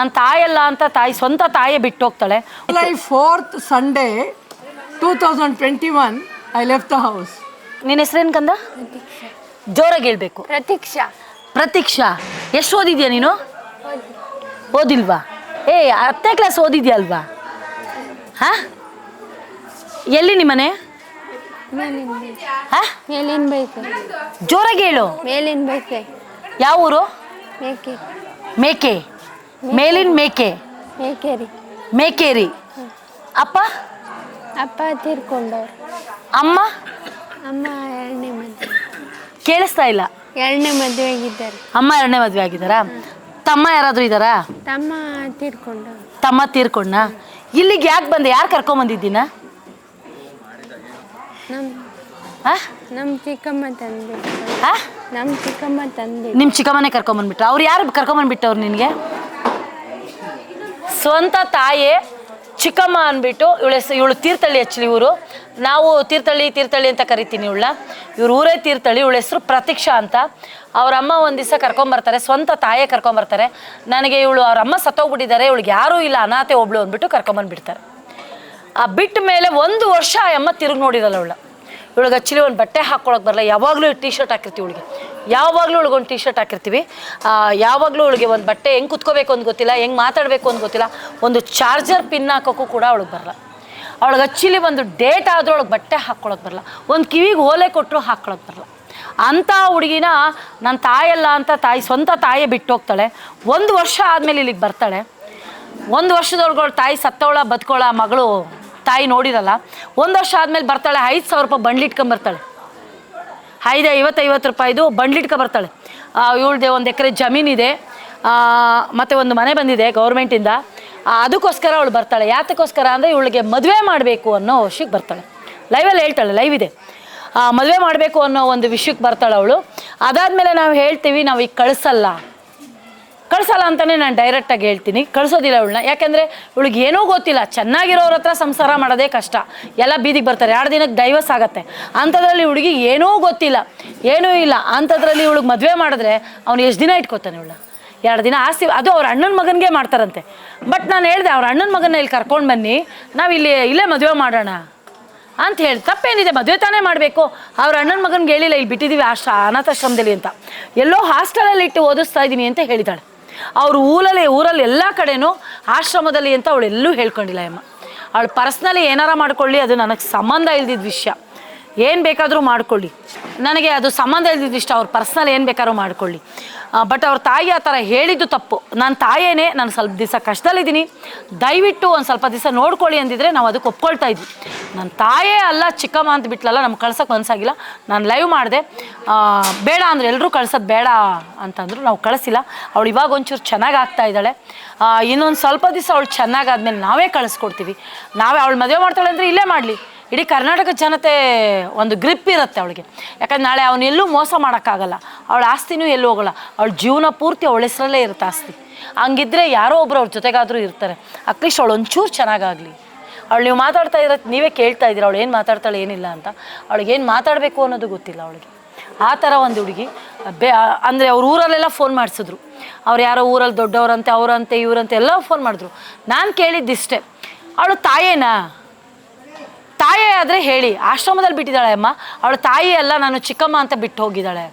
ನನ್ನ ತಾಯಲ್ಲ ಅಂತ ತಾಯಿ ಸ್ವಂತ ತಾಯೇ ಬಿಟ್ಟು ಹೋಗ್ತಾಳೆ July fourth Sunday two thousand twenty one I left the house ನಿನ್ನ ಹೆಸರೇನು ಕಂದ? ಜೋರಾಗಿ ಹೇಳ್ಬೇಕು. ಪ್ರತೀಕ್ಷಾ. ಪ್ರತೀಕ್ಷಾ ಎಷ್ಟು ಓದಿದ್ಯಾ ನೀನು? ಓದಿಲ್ವಾ? ಏ ಹತ್ತನೇ ಕ್ಲಾಸ್ ಓದಿದ್ಯಾ ಅಲ್ವಾ? ಹಾ? ಎಲ್ಲಿ ನಿಮ್ಮನೆ? ಹಾ? ಮೇಲಿನ ಬೈಕೆ. ಜೋರಾಗಿ ಹೇಳು. ಮೇಲಿನ ಬೈಕೆ. ಯಾವ ಊರು? ಮೇಕೆ. ಮೇಕೆ. ಮೇಲಿನ ಮೇಕೆ. ಮೇಕೆರಿ. ಮೇಕೇರಿ. ಅಪ್ಪ? ಅಪ್ಪ ತೀರ್ಕೊಂಡವ್ರು. ಅಮ್ಮ? ಅಮ್ಮ ಎರಡನೇ ಮದುವೆ. ಕೇಳಿಸ್ತಾ ಇಲ್ಲ. ಎರಡನೇ ಮದುವೆ ಆಗಿದ್ದಾರೆ ಅಮ್ಮ ಎರಡನೇ ಮದುವೆ ಆಗಿದ್ದಾರಾ ತಮ್ಮ ಯಾರಾದರೂ ಇದ್ದಾರಾ? ತಮ್ಮ ತೀರ್ಕೊಂಡವ್ರು. ತಮ್ಮ ತೀರ್ಕೊಂಡ ಇಲ್ಲಿಗೆ ಯಾಕೆ ಬಂದೆ? ಯಾರು ಕರ್ಕೊಂಬಂದಿದ್ದೀನ? ನಮ್ಮ ಹಾ ನಮ್ಮ ಚಿಕ್ಕಮ್ಮ ತಂದೆ. ಹಾ ನಮ್ಮ ಚಿಕ್ಕಮ್ಮ ತಂದೆ. ನಿಮ್ಮ ಚಿಕ್ಕಮ್ಮನೇ ಕರ್ಕೊಂಬಂದ್ಬಿಟ್ರು. ಅವ್ರು ಯಾರು ಕರ್ಕೊಂಬಂದ್ಬಿಟ್ಟವ್ರು ನಿನಗೆ? ಸ್ವಂತ ತಾಯೇ ಚಿಕ್ಕಮ್ಮ ಅಂದ್ಬಿಟ್ಟು ಇವಳ ಇವಳು ತೀರ್ಥಳ್ಳಿ ಆ್ಯಕ್ಚುಲಿ ಇವರು ನಾವು ತೀರ್ಥಳ್ಳಿ ತೀರ್ಥಳ್ಳಿ ಅಂತ ಕರಿತೀನಿ ಇವಳ ಇವ್ರ ಊರೇ ತೀರ್ಥಳ್ಳಿ, ಇವಳ ಹೆಸರು ಪ್ರತೀಕ್ಷಾ ಅಂತ. ಅವ್ರ ಅಮ್ಮ ಒಂದು ದಿವಸ ಕರ್ಕೊಂಬರ್ತಾರೆ ಸ್ವಂತ ತಾಯೇ ಕರ್ಕೊಂಬರ್ತಾರೆ ನನಗೆ ಇವಳು ಅವ್ರ ಅಮ್ಮ ಸತ್ತೋಗ್ಬಿಟ್ಟಿದ್ದಾರೆ, ಇವಳಿಗೆ ಯಾರೂ ಇಲ್ಲ, ಅನಾಥೆ ಒಬ್ಳು ಅಂದ್ಬಿಟ್ಟು ಕರ್ಕೊಂಬಂದ್ಬಿಡ್ತಾರೆ ಆ ಬಿಟ್ಟ ಮೇಲೆ ಒಂದು ವರ್ಷ ಆ ಅಮ್ಮ ತಿರುಗಿ ನೋಡಿರಲ್ಲ ಅವಳ ಇವಳಿಗೆ ಆ್ಯಕ್ಚುಲಿ ಒಂದು ಬಟ್ಟೆ ಹಾಕ್ಕೊಳಕ್ಕೆ ಬರಲ್ಲ ಯಾವಾಗಲೂ ಟೀ ಶರ್ಟ್ ಹಾಕಿರ್ತೀವಿ ಇವಳಿಗೆ. ಯಾವಾಗಲೂ ಇವಳಿಗೆ ಒಂದು ಟಿ ಶರ್ಟ್ ಹಾಕಿರ್ತೀವಿ ಯಾವಾಗಲೂ ಅವಳಿಗೆ ಒಂದು ಬಟ್ಟೆ ಹೆಂಗೆ ಕುತ್ಕೋಬೇಕು ಅಂತ ಗೊತ್ತಿಲ್ಲ, ಹೆಂಗೆ ಮಾತಾಡಬೇಕು ಅಂತ ಗೊತ್ತಿಲ್ಲ. ಒಂದು ಚಾರ್ಜರ್ ಪಿನ್ ಹಾಕೋಕ್ಕೂ ಕೂಡ ಅವಳಿಗೆ ಬರಲ್ಲ. ಅವಳಿಗೆ ಆ್ಯಕ್ಚುಲಿ ಒಂದು ಡೇಟ್ ಆದರೂ ಅವಳಿಗೆ ಬಟ್ಟೆ ಹಾಕ್ಕೊಳಕ್ಕೆ ಬರಲ್ಲ. ಒಂದು ಕಿವಿಗೆ ಓಲೆ ಕೊಟ್ಟರು ಹಾಕ್ಕೊಳಕ್ಕೆ ಬರಲ್ಲ. ಅಂಥ ಹುಡುಗಿನ ನನ್ನ ತಾಯಲ್ಲ ಅಂತ ತಾಯಿ, ಸ್ವಂತ ತಾಯೇ ಬಿಟ್ಟು ಹೋಗ್ತಾಳೆ ಒಂದು ವರ್ಷ ಆದಮೇಲೆ ಇಲ್ಲಿಗೆ ಬರ್ತಾಳೆ. ಒಂದು ವರ್ಷದೊಳಗಳು ತಾಯಿ ಸತ್ತವಳ, ಬದುಕೋಳ ಮಗಳು ತಾಯಿ ನೋಡಿರಲ್ಲ. ಒಂದು ವರ್ಷ ಆದಮೇಲೆ ಬರ್ತಾಳೆ, ಐದು ಸಾವಿರ ರೂಪಾಯಿ ಬಂಡ್ಲಿಟ್ಕೊಂಡ್ ಬರ್ತಾಳೆ. ಐದು ಐವತ್ತೈವತ್ತು ರೂಪಾಯಿದು ಬಂಡ್ಲಿಟ್ಕ ಬರ್ತಾಳೆ. ಇವಳ್ದೆ ಒಂದು ಎಕರೆ ಜಮೀನಿದೆ. ಮತ್ತು ಒಂದು ಮನೆ ಬಂದಿದೆ ಗೌರ್ಮೆಂಟಿಂದ. ಅದಕ್ಕೋಸ್ಕರ ಅವಳು ಬರ್ತಾಳೆ. ಯಾತಕ್ಕೋಸ್ಕರ ಅಂದರೆ ಇವಳಿಗೆ ಮದುವೆ ಮಾಡಬೇಕು ಅನ್ನೋ ವಿಷಯಕ್ಕೆ ಬರ್ತಾಳೆ. ಲೈವಲ್ಲಿ ಹೇಳ್ತಾಳೆ ಲೈವ್ ಇದೆ. ಮದುವೆ ಮಾಡಬೇಕು ಅನ್ನೋ ಒಂದು ವಿಷಯಕ್ಕೆ ಬರ್ತಾಳೆ ಅವಳು. ಅದಾದಮೇಲೆ ನಾವು ಹೇಳ್ತೀವಿ, ನಾವು ಈಗ ಕಳಿಸಲ್ಲ. ಕಳ್ಸಲ್ಲ ಅಂತಲೇ ನಾನು ಡೈರೆಕ್ಟಾಗಿ ಹೇಳ್ತೀನಿ. ಕಳಿಸೋದಿಲ್ಲ ಅವಳನ್ನ ಯಾಕೆಂದರೆ ಇವಳಿಗೆ ಏನೂ ಗೊತ್ತಿಲ್ಲ. ಚೆನ್ನಾಗಿರೋರ ಹತ್ರ ಸಂಸಾರ ಮಾಡೋದೇ ಕಷ್ಟ. ಎಲ್ಲ ಬೀದಿಗೆ ಬರ್ತಾರೆ. ಎರಡು ದಿನಕ್ಕೆ ಡೈವರ್ಸ್ ಆಗುತ್ತೆ. ಅಂಥದ್ರಲ್ಲಿ ಹುಡುಗಿ ಏನೂ ಗೊತ್ತಿಲ್ಲ. ಏನೂ ಇಲ್ಲ. ಅಂಥದ್ರಲ್ಲಿ ಇವಳಿಗೆ ಮದುವೆ ಮಾಡಿದ್ರೆ ಅವ್ನು ಎಷ್ಟು ದಿನ ಇಟ್ಕೋತಾನೆ ಇವಳ ಎರಡು ದಿನ ಆಸ್ತಿ, ಅದು ಅವ್ರ ಅಣ್ಣನ ಮಗನಿಗೆ ಮಾಡ್ತಾರಂತೆ. ಬಟ್ ನಾನು ಹೇಳಿದೆ, ಅವ್ರ ಅಣ್ಣನ ಮಗನ ಇಲ್ಲಿ ಕರ್ಕೊಂಡು ಬನ್ನಿ. ನಾವು ಇಲ್ಲಿ ಇಲ್ಲೇ ಮದುವೆ ಮಾಡೋಣ. ಅಂತ ಹೇಳಿ ತಪ್ಪೇನಿದೆ. ಮದುವೆ ತಾನೇ ಮಾಡಬೇಕು. ಅವ್ರ ಅಣ್ಣನ ಮಗನಿಗೆ ಹೇಳಿಲ್ಲ, ಇಲ್ಲಿ ಬಿಟ್ಟಿದ್ದೀವಿ ಆಶ್ರ ಅನಾಥಾಶ್ರಮದಲ್ಲಿ ಅಂತ. ಎಲ್ಲೋ ಹಾಸ್ಟೆಲಲ್ಲಿ ಇಟ್ಟು ಓದಿಸ್ತಾ ಇದ್ದೀನಿ ಅಂತ ಹೇಳಿದಾಳೆ. ಅವ್ರ ಊರಲ್ಲಿ ಊರಲ್ಲಿ ಎಲ್ಲ ಕಡೆನೂ ಆಶ್ರಮದಲ್ಲಿ ಅಂತ ಅವಳು ಎಲ್ಲೂ ಹೇಳ್ಕೊಂಡಿಲ್ಲ ಅಮ್ಮ. ಅವಳು ಪರ್ಸ್ನಲಿ ಏನಾರ ಮಾಡ್ಕೊಳ್ಳಿ, ಅದು ನನಗೆ ಸಂಬಂಧ ಇಲ್ದಿದ್ದ ವಿಷಯ. ಏನು ಬೇಕಾದರೂ ಮಾಡ್ಕೊಳ್ಳಿ. ನನಗೆ ಅದು ಸಂಬಂಧ ಇಲ್ದಿದ್ದು ಇಷ್ಟ, ಅವ್ರ ಪರ್ಸ್ನಲ್ ಏನು ಬೇಕಾದ್ರೂ ಮಾಡ್ಕೊಳ್ಳಿ. ಬಟ್ ಅವ್ರ ತಾಯಿ ಆ ಥರ ಹೇಳಿದ್ದು ತಪ್ಪು. ನನ್ನ ತಾಯೇನೆ ನಾನು ಸ್ವಲ್ಪ ದಿವಸ ಕಷ್ಟದಲ್ಲಿದ್ದೀನಿ. ದಯವಿಟ್ಟು ಒಂದು ಸ್ವಲ್ಪ ದಿವಸ ನೋಡ್ಕೊಳ್ಳಿ ಅಂದಿದ್ರೆ ನಾವು ಅದಕ್ಕೆ ಒಪ್ಕೊಳ್ತಾ ಇದ್ವಿ. ನನ್ನ ತಾಯೇ ಅಲ್ಲ ಚಿಕ್ಕಮ್ಮ ಅಂತ ಬಿಟ್ಲಲ್ಲ, ನಮ್ಗೆ ಕಳ್ಸೋಕೆ ಮನಸ್ಸಾಗಿಲ್ಲ ನಾನು ಲೈವ್ ಮಾಡಿದೆ. ಬೇಡ ಅಂದರೆ ಎಲ್ಲರೂ ಕಳ್ಸೋದು ಬೇಡ ಅಂತಂದ್ರು ನಾವು ಕಳಿಸಿಲ್ಲ. ಅವಳು ಇವಾಗ ಒಂಚೂರು ಚೆನ್ನಾಗಿ ಆಗ್ತಾ ಇದ್ದಾಳೆ. ಇನ್ನೊಂದು ಸ್ವಲ್ಪ ದಿವಸ ಅವಳು ಚೆನ್ನಾಗಾದ್ಮೇಲೆ ನಾವೇ ಕಳಿಸ್ಕೊಡ್ತೀವಿ. ನಾವೇ ಅವಳು ಮದುವೆ ಮಾಡ್ತಾಳೆ ಅಂದರೆ ಇಲ್ಲೇ ಮಾಡಲಿ. ಇಡೀ ಕರ್ನಾಟಕ ಜನತೆ ಒಂದು ಗ್ರಿಪ್ ಇರುತ್ತೆ ಅವಳಿಗೆ. ಯಾಕಂದ್ರೆ ನಾಳೆ ಅವನೆಲ್ಲೂ ಮೋಸ ಮಾಡೋಕ್ಕಾಗಲ್ಲ. ಅವಳ ಆಸ್ತಿನೂ ಎಲ್ಲೂ ಹೋಗಲ್ಲ. ಅವಳ ಜೀವನ ಪೂರ್ತಿ ಅವಳ ಹೆಸರಲ್ಲೇ ಇರುತ್ತೆ ಆಸ್ತಿ. ಹಂಗಿದ್ರೆ ಯಾರೋ ಒಬ್ರು ಅವ್ರ ಜೊತೆಗಾದರೂ ಇರ್ತಾರೆ. ಅಟ್ಲೀಸ್ಟ್ ಅವಳು ಒಂಚೂರು ಚೆನ್ನಾಗಾಗಲಿ. ಅವಳು ನೀವು ಮಾತಾಡ್ತಾ ಇರೋದು ನೀವೇ ಕೇಳ್ತಾ ಇದ್ದೀರ, ಅವಳು ಏನು ಮಾತಾಡ್ತಾಳೆ, ಏನಿಲ್ಲ ಅಂತ. ಅವಳಿಗೆ ಏನು ಮಾತಾಡಬೇಕು ಅನ್ನೋದು ಗೊತ್ತಿಲ್ಲ ಅವಳಿಗೆ. ಆ ಥರ ಒಂದು ಹುಡುಗಿ. ಬೆ ಅಂದರೆ ಅವ್ರ ಊರಲ್ಲೆಲ್ಲ ಫೋನ್ ಮಾಡಿಸಿದ್ರು. ಅವ್ರು ಯಾರೋ ಊರಲ್ಲಿ ದೊಡ್ಡವರಂತೆ, ಅವರಂತೆ, ಇವರಂತೆ ಎಲ್ಲ ಫೋನ್ ಮಾಡಿದ್ರು. ನಾನು ಕೇಳಿದ್ದಿಷ್ಟೇ. ಅವಳು ತಾಯೇನಾ? ತಾಯಿ ಆದರೆ ಹೇಳಿ, ಆಶ್ರಮದಲ್ಲಿ ಬಿಟ್ಟಿದ್ದಾಳೆ ಅಮ್ಮ. ಅವಳ ತಾಯಿ ಅಲ್ಲ, ನಾನು ಚಿಕ್ಕಮ್ಮ ಅಂತ ಬಿಟ್ಟು ಹೋಗಿದ್ದಾಳೆ.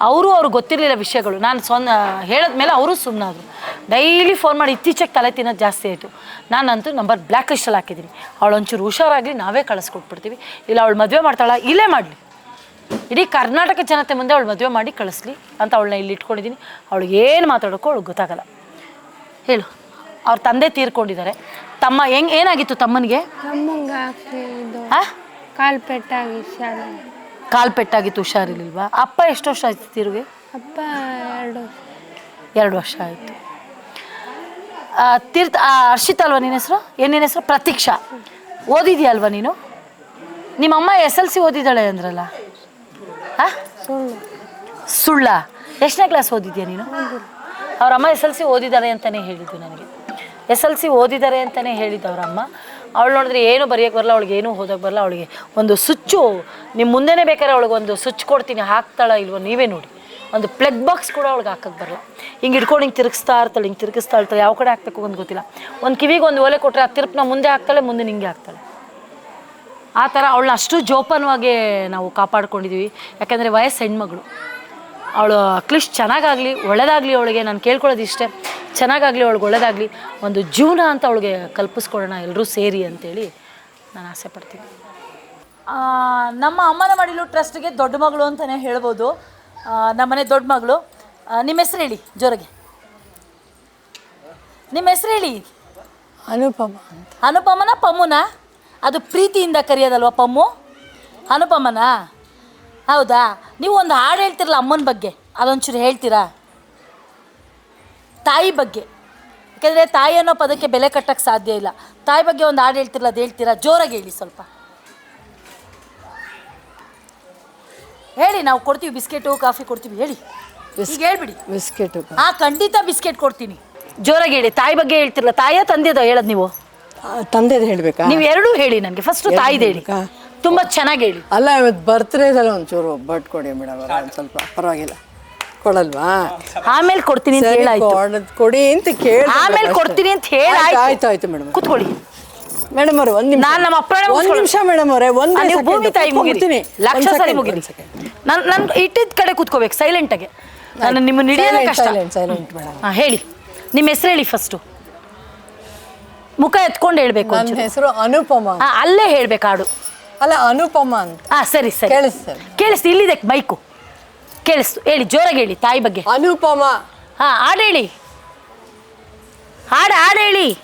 ಅವರು ಅವ್ರು ಗೊತ್ತಿರಲಿಲ್ಲ ವಿಷಯಗಳು. ನಾನು ಸ್ವಂತ ಹೇಳಿದ್ಮೇಲೆ ಅವರು ಸುಮ್ಮನಾದ್ರು ಡೈಲಿ ಫೋನ್ ಮಾಡಿ, ಇತ್ತೀಚೆಗೆ ತಲೆ ತಿನ್ನೋದು ಜಾಸ್ತಿ ಆಯಿತು. ನಾನಂತೂ ನಂಬರ್ ಬ್ಲ್ಯಾಕ್ ಲಿಸ್ಟಲ್ಲಿ ಹಾಕಿದ್ದೀನಿ. ಅವಳು ಒಂಚೂರು ಹುಷಾರಾಗಲಿ, ನಾವೇ ಕಳಿಸ್ಕೊಟ್ಬಿಡ್ತೀವಿ. ಇಲ್ಲ, ಅವಳು ಮದುವೆ ಮಾಡ್ತಾಳ? ಇಲ್ಲೇ ಮಾಡಲಿ. ಇಡೀ ಕರ್ನಾಟಕ ಜನತೆ ಮುಂದೆ ಅವಳು ಮದುವೆ ಮಾಡಿ ಕಳಿಸ್ಲಿ ಅಂತ ಅವಳನ್ನ ಇಲ್ಲಿ ಇಟ್ಕೊಂಡಿದ್ದೀನಿ. ಅವಳಿಗೆ ಏನು ಮಾತಾಡೋಕ್ಕೂ ಅವಳಿಗೆ ಗೊತ್ತಾಗಲ್ಲ. ಹೇಳು. ಅವ್ರ ತಂದೆ ತೀರ್ಕೊಂಡಿದ್ದಾರೆ. ತಮ್ಮ ಹೆಂಗ್ ಏನಾಗಿತ್ತು ತಮ್ಮನಿಗೆ? ತಮ್ಮಂಗೆ ಇದು ಆ ಕಾಲು ಪೆಟ್ಟಾಗಿ ಶಾಲೆ ಕಾಲು ಪೆಟ್ಟಾಗಿತ್ತು ಹುಷಾರಿರ್ಲಿಲ್ವಾ? ಅಪ್ಪ ಎಷ್ಟು ವರ್ಷ ಆಯ್ತು ತಿರುಗಿ? ಅಪ್ಪ ಎರಡು ಎರಡು ವರ್ಷ ಆಯಿತು. ತೀರ್ಥ ಆ, ಹರ್ಷಿತ್ ಅಲ್ವಾ ನಿನ್ನ ಹೆಸರು? ಏನು ನಿನ್ನ ಹೆಸರು? ಪ್ರತೀಕ್ಷಾ. ಓದಿದ್ಯಾ ಅಲ್ವಾ ನೀನು? ನಿಮ್ಮಮ್ಮ ಎಸ್ ಎಲ್ ಸಿ ಓದಿದ್ದಾಳೆ ಅಂದ್ರಲ್ಲ. ಹಾ? ಸುಳ್ಳು. ಸುಳ್ಳ. ಎಷ್ಟನೇ ಕ್ಲಾಸ್ ಓದಿದ್ಯಾ ನೀನು? ಅವರಮ್ಮ ಎಸ್ ಎಲ್ ಸಿ ಓದಿದ್ದಾರೆ ಅಂತಲೇ ಹೇಳಿದ್ದು ನನಗೆ. ಎಸ್ ಎಲ್ ಸಿ ಓದಿದ್ದಾರೆ ಅಂತಲೇ ಅಮ್ಮ ಅವಳು ನೋಡಿದ್ರೆ ಏನು ಬರೆಯೋಕ್ಕೆ ಬರಲ್ಲ, ಅವಳಿಗೆ ಏನೂ ಓದೋಕ್ಕೆ ಬರಲ್ಲ, ಅವಳಿಗೆ ಒಂದು ಸುಚ್ಚು. ನಿಮ್ಮ ಮುಂದೆನೇ ಬೇಕಾದ್ರೆ ಅವಳಿಗೆ ಒಂದು ಸ್ವಿಚ್ ಕೊಡ್ತೀನಿ, ಹಾಕ್ತಾಳ ಇಲ್ವೋ ನೀವೇ ನೋಡಿ. ಒಂದು ಪ್ಲಗ್ ಬಾಕ್ಸ್ ಕೂಡ ಅವಳಿಗೆ ಹಾಕಕ್ಕೆ ಬರಲ್ಲ. ಹಿಂಗೆ ಇಟ್ಕೊಂಡು ಹಿಂಗೆ ತಿರುಗಿಸ್ತಾ ಇರ್ತಾಳೆ, ಹಿಂಗೆ ತಿರುಗಿಸ್ತಾ ಇರ್ತಾಳೆ, ಯಾವ ಕಡೆ ಹಾಕ್ಬೇಕು ಅಂತ ಗೊತ್ತಿಲ್ಲ. ಒಂದು ಕಿವಿಗೆ ಒಂದು ಒಲೆ ಕೊಟ್ಟರೆ ಆ ತಿರುಪನ್ನ ಮುಂದೆ ಹಾಕ್ತಾಳೆ ಮುಂದೆ ಹಿಂಗೆ ಹಾಕ್ತಾಳೆ. ಆ ಥರ ಅವಳನ್ನ ಅಷ್ಟು ಜೋಪಾನವಾಗಿ ನಾವು ಕಾಪಾಡ್ಕೊಂಡಿದ್ದೀವಿ ಯಾಕೆಂದರೆ ವಯಸ್ಸು ಹೆಣ್ಮಗಳು. ಅವಳು ಅಟ್ಲೀಸ್ಟ್ ಚೆನ್ನಾಗಾಗಲಿ ಒಳ್ಳೇದಾಗಲಿ ಅವಳಿಗೆ ನಾನು ಕೇಳ್ಕೊಳ್ಳೋದು ಇಷ್ಟೇ. ಚೆನ್ನಾಗಾಗಲಿ ಅವಳಿಗೆ ಒಳ್ಳೇದಾಗಲಿ ಒಂದು ಜೀವನ ಅಂತ ಅವಳಿಗೆ ಕಲ್ಪಿಸ್ಕೊಡೋಣ ಎಲ್ಲರೂ ಸೇರಿ ಅಂತೇಳಿ ನಾನು ಆಸೆ ಪಡ್ತೀನಿ. ಆ, ನಮ್ಮ ಅಮ್ಮನ ಮಡಿಲು ಟ್ರಸ್ಟ್ಗೆ ದೊಡ್ಡ ಮಗಳು ಅಂತಲೇ ಹೇಳ್ಬೋದು. ನಮ್ಮನೆ ದೊಡ್ಡ ಮಗಳು. ನಿಮ್ಮ ಹೆಸ್ರು ಹೇಳಿ ಜೋರಿಗೆ. ನಿಮ್ಮ ಹೆಸ್ರು ಹೇಳಿ? ಅನುಪಮ ಅಂತ. ಅನುಪಮನ ಪಮ್ಮುನ? ಅದು ಪ್ರೀತಿಯಿಂದ ಕರೆಯೋದಲ್ವ ಪಮ್ಮು? ಅನುಪಮನ? ಹೌದಾ? ನೀವು ಒಂದು ಹಾಡು ಹೇಳ್ತಿರಲ್ಲ ಅಮ್ಮನ ಬಗ್ಗೆ. ಅದೊಂಚೂರು ಹೇಳ್ತೀರಾ? ತಾಯಿ ಬಗ್ಗೆ. ಯಾಕೆಂದರೆ ತಾಯಿ ಅನ್ನೋ ಪದಕ್ಕೆ ಬೆಲೆ ಕಟ್ಟಕ್ಕೆ ಸಾಧ್ಯ ಇಲ್ಲ. ತಾಯಿ ಬಗ್ಗೆ ಒಂದು ಹಾಡು ಹೇಳ್ತಿರಲ್ಲ ಅದು ಹೇಳ್ತೀರಾ? ಜೋರಾಗಿ ಹೇಳಿ ಸ್ವಲ್ಪ. ಹೇಳಿ ನಾವು ಕೊಡ್ತೀವಿ ಬಿಸ್ಕೆಟು ಕಾಫಿ ಕೊಡ್ತೀವಿ. ಹೇಳಿ. ಈಗ ಹೇಳ್ಬಿಡಿ. ಬಿಸ್ಕೆಟು ಹಾ ಖಂಡಿತ ಬಿಸ್ಕೆಟ್ ಕೊಡ್ತೀನಿ. ಜೋರಾಗಿ ಹೇಳಿ. ತಾಯಿ ಬಗ್ಗೆ ಹೇಳ್ತಿರಲ್ಲ ತಾಯಿಯ ತಂದೆದ ಹೇಳೋದು ನೀವು? ತಂದೆದು ಹೇಳಬೇಕಾ? ನೀವು ಎರಡೂ ಹೇಳಿ ನನಗೆ. ಫಸ್ಟ್ ತಾಯಿದು ಹೇಳಿ. ಹೇಳ್ಬೇಕಾ? ತುಂಬಾ ಚೆನ್ನಾಗಿ ಹೇಳಿ. ಅಲ್ಲ ಬರ್ತ್ಡೇದಲ್ಲ ಒಂಚೂರು ಒಬ್ಬಟ್ಟು ಕೊಡಿ ಮೇಡಮ್ ಒಂದು ಸ್ವಲ್ಪ ಪರವಾಗಿಲ್ಲ. ಕೊಡಲ್ವಾ? ಆಮೇಲೆ ಕೊಡ್ತೀನಿ ಅಂತ ಸರಿ ಹೇಳಾಯ್ತು. ಕೊಡ್- ಕೊಡಿ ಅಂತ ಕೇಳಿ ಆಮೇಲೆ ಕೊಡ್ತೀನಿ ಅಂತ ಹೇಳಾಯ್ತು. ಆಯ್ತು ಆಯ್ತು ಮೇಡಮ್. ಕುತ್ಕೊಳ್ಳಿ. ಮೇಡಮ್ ಅವ್ರೆ ಒಂದ್ ನಿಮಿಷ. ನಾನ್ ನಮ್ಮ ಅಪ್ಪಣೆ ಒಂದ್ ಮುಗಿಸ್ಕೊಳ್ಳಿ. ನಿಮಿಷ ಮೇಡಮ್ ಅವರೇ ಒಂದ್ ಆ, ನೀವು ಭೂಮಿ ತಾಯಿ ಮುಗಿತೀನಿ ಲಕ್ಷ ಸರಿ ಮುಗಿತೀನಿ ನನ್ ಇಟ್ಟಿದ್ ಇಟ್ಟಿದ್ದ ಕಡೆ ಕೂತ್ಕೋಬೇಕು ಸೈಲೆಂಟ್ ಆಗಿ. ನಾನು ನಿಮ್ಮ ಹಿಡಿಯೋದೇ ಕಷ್ಟ. Silent silent madam. ಹಾ ಹೇಳಿ. ನಿಮ್ಮ ಹೆಸರು ಹೇಳಿ ಫಸ್ಟು ಮುಖ ಎತ್ಕೊಂಡು ಹೇಳ್ಬೇಕು ನನ್ನ ಹೆಸರು ಅನುಪಮ ಹಾ ಅಲ್ಲೇ ಹೇಳ್ಬೇಕು ಹಾಡು ಅಲ್ಲ ಅನುಪಮ ಅಂತ. ಹಾ ಸರಿ ಸರಿ. ಕೇಳಿಸ್ತು. ಕೇಳಿಸ್ತು ಇಲ್ಲಿದೆ ಮೈಕು. ಕೇಳಿಸ್ತು. ಹೇಳಿ ಜೋರಾಗಿ ಹೇಳಿ ತಾಯಿ ಬಗ್ಗೆ. ಅನುಪಮ. ಹಾ ಹಾಡು ಹೇಳಿ. ಹಾಡು ಹಾಡು ಹೇಳಿ.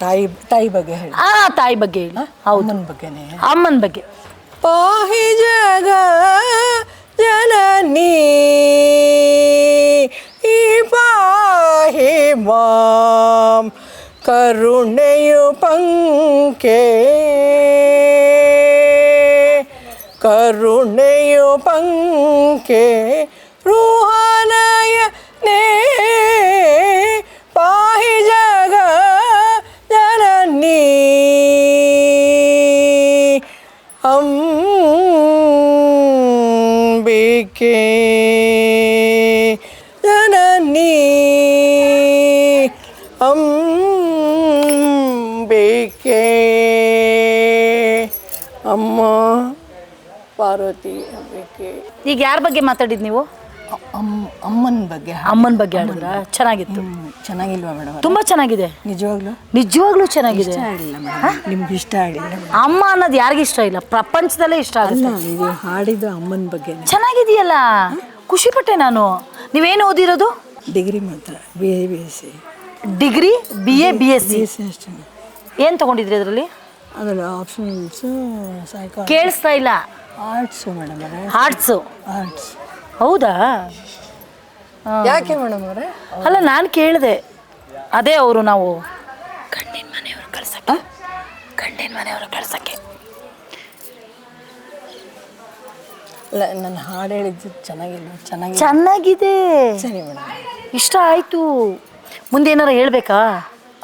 ತಾಯಿ ತಾಯಿ ಬಗ್ಗೆ ಹೇಳಿ. ಆ ತಾಯಿ ಬಗ್ಗೆ ಹೇಳಿ. ಹೌದು. ಅಮ್ಮನ ಬಗ್ಗೆನೇ. ಅಮ್ಮನ ಬಗ್ಗೆ. ಪಾಹಿ ಜಗ ಜನನಿ. ಈ ಪಾಹಿ ಮಾಂ ಕರುಣೆಯು ಪಂಕೆ. ಕರುಣೆಯು ಪಂಕೆ ರೂಹಾನಯ ನೇ ಪಾಹಿ ಜಗ ಜನನಿ ಅಂಬಿಕೆ ಜನನಿ ಅಂಬಿಕೆ ಅಮ್ಮ ಪಾರ್ವತಿ ಅಂಬಿಕೆ ಈಗ ಯಾರ ಬಗ್ಗೆ ಮಾತಾಡಿದ್ ನೀವು? ಅಮ್ಮ ಅಮ್ಮನ ಬಗ್ಗೆ ಅಮ್ಮನ ಬಗ್ಗೆ ಆಡಿದ್ರ ಚೆನ್ನಾಗಿತ್ತು. ಚೆನ್ನಾಗಿಲ್ವಾ ಮೇಡಮ್ ತುಂಬಾ ಚೆನ್ನಾಗಿದೆ. ನಿಜವಾಗ್ಲೂ? ನಿಜವಾಗ್ಲೂ ಚೆನ್ನಾಗಿದೆ. ಆಗಿಲ್ಲ ಮೇಡಮ್. ನಿಮ್ಗೆ ಇಷ್ಟ ಆಗಿಲ್ಲ ಅಮ್ಮ ಅನ್ನೋದು ಯಾರಿಗೂ ಇಷ್ಟ ಇಲ್ಲ. ಪ್ರಪಂಚದಲ್ಲೇ ಇಷ್ಟ ಅಲ್ಲ ಆಗುತ್ತೆ ಇದು ಹಾಡಿದ್ದು ಅಮ್ಮನ ಬಗ್ಗೆ ಚೆನ್ನಾಗಿದೆಯಲ್ಲ? ಖುಷಿ ಪಟ್ಟೆ ನಾನು. ನೀವೇನು ಓದಿರೋದು? ಡಿಗ್ರಿ ಮಾತ್ರ B A B S C. Degree B A B S C. S C ಅಷ್ಟೇ. ಏನು ತಗೊಂಡಿದ್ರಿ ಅದರಲ್ಲಿ? ಅದರಲ್ಲಿ ಆಪ್ಷನ್ಸ್ ಕೇಳಿಸ್ತಾ ಇಲ್ಲ. ಆರ್ಟ್ಸು ಮೇಡಮ್ ಅವರೇ ಆರ್ಟ್ಸು ಆರ್ಟ್ಸ್ ಹೌದಾ? ಯಾಕೆ ಮೇಡಮ್ ಅವರೇ? ಅಲ್ಲ ನಾನು ಕೇಳಿದೆ. ಅದೇ ಅವರು ನಾವು. ಗಂಡಿನ ಮನೆಯವರು ಕಳ್ಸಕ್ಕೆ. ಗಂಡಿನ ಮನೆಯವರು ಕಳ್ಸಕ್ಕೆ. ಅಲ್ಲ ನನ್ನ ಹಾಡು ಹೇಳಿದ್ದು ಚೆನ್ನಾಗಿಲ್ಲ ಚೆನ್ನಾಗಿ ಚೆನ್ನಾಗಿದೆ. ಸರಿ ಮೇಡಮ್ ಇಷ್ಟ ಆಯಿತು. ಮುಂದೆ ಏನಾರು ಹೇಳಬೇಕಾ?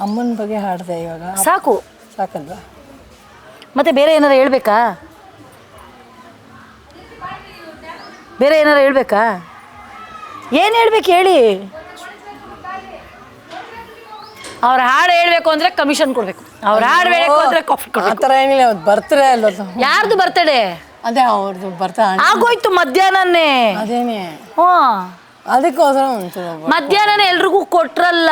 ಅಮ್ಮನ ಬಗ್ಗೆ ಹಾಡಿದೆ ಇವಾಗ. ಸಾಕು. ಸಾಕಲ್ವಾ? ಮತ್ತೆ ಬೇರೆ ಏನಾರ ಹೇಳ್ಬೇಕಾ? ಬೇರೆ ಏನಾರು ಹೇಳ್ಬೇಕಾ? ಏನು ಹೇಳ್ಬೇಕು ಹೇಳಿ? ಅವ್ರ ಹಾಡು ಹೇಳ್ಬೇಕು ಅಂದ್ರೆ ಕಮಿಷನ್ ಕೊಡ್ಬೇಕು. ಅವ್ರ ಹಾಡು ಹೇಳ್ಬೇಕು ಅಂದ್ರೆ ಕಾಫಿ ಆ ಥರ ಏನಿಲ್ಲ ಬರ್ತಾರೆ. ಯಾರ್ದು ಬರ್ತಡೆ ಅದೇ ಅವ್ರದ್ದು ಬರ್ತಾ ಆಗೋಯ್ತು ಮಧ್ಯಾಹ್ನನೇ. ಅದೇನೇ? ಹ್ಞೂ. ಅದಕ್ಕೋಸ್ಕರ ಒಂಚೂರು ಒಬ್ಬ- ಮಧ್ಯಾಹ್ನನೇ ಎಲ್ರಿಗೂ ಕೊಟ್ರಲ್ಲ.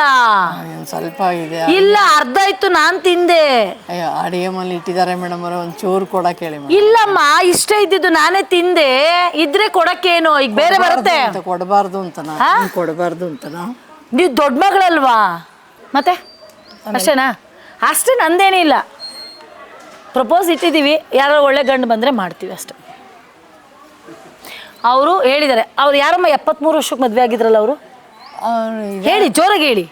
ಸ್ವಲ್ಪ ಇದೆ. ಇಲ್ಲ ಅರ್ಧ ಇತ್ತು ನಾನ್ ತಿಂದೆ. ಅಯ್ಯೋ ಅಡಿಗೆ ಮನೆ ಇಟ್ಟಿದ್ದಾರೆ ಮೇಡಮ್ ಅವರೇ ಒಂದು ಚೂರು ಕೊಡಕ್ಕೆ ಹೇಳಿ ಇಲ್ಲಮ್ಮ ಇಷ್ಟ ಇದ್ದಿದ್ದು ನಾನೇ ತಿಂದೆ. ಇದ್ರೆ ಕೊಡಕ್ಕೇನು ಈಗ ಬೇರೆ ಬರುತ್ತೆ. ಅಂತ ಕೊಡಬಾರ್ದು ಅಂತನಾ? ಕೊಡಬಾರ್ದು ಅಂತನಾ ನೀವು ದೊಡ್ಡ ಮಗಳಲ್ವಾ? ಮತ್ತೆ? ಅಷ್ಟೇನಾ? ಅಷ್ಟೇ ನಂದೇನಿಲ್ಲ. ಪ್ರಪೋಸ್ ಇಟ್ಟಿದ್ದೀವಿ. ಯಾರೋ ಒಳ್ಳೆ ಗಂಡು ಬಂದರೆ ಮಾಡ್ತೀವಿ ಅಷ್ಟೆ. ಅವರು ಹೇಳಿದ್ದಾರೆ. ಅವ್ರು ಯಾರಮ್ಮ ಎಪ್ಪತ್ಮೂರು ವರ್ಷಕ್ಕೆ ಮದುವೆ ಆಗಿದ್ರಲ್ಲ ಅವರು? ಅವ್ರು ಹೇಳಿ ಜೋರಾಗಿ ಹೇಳಿ.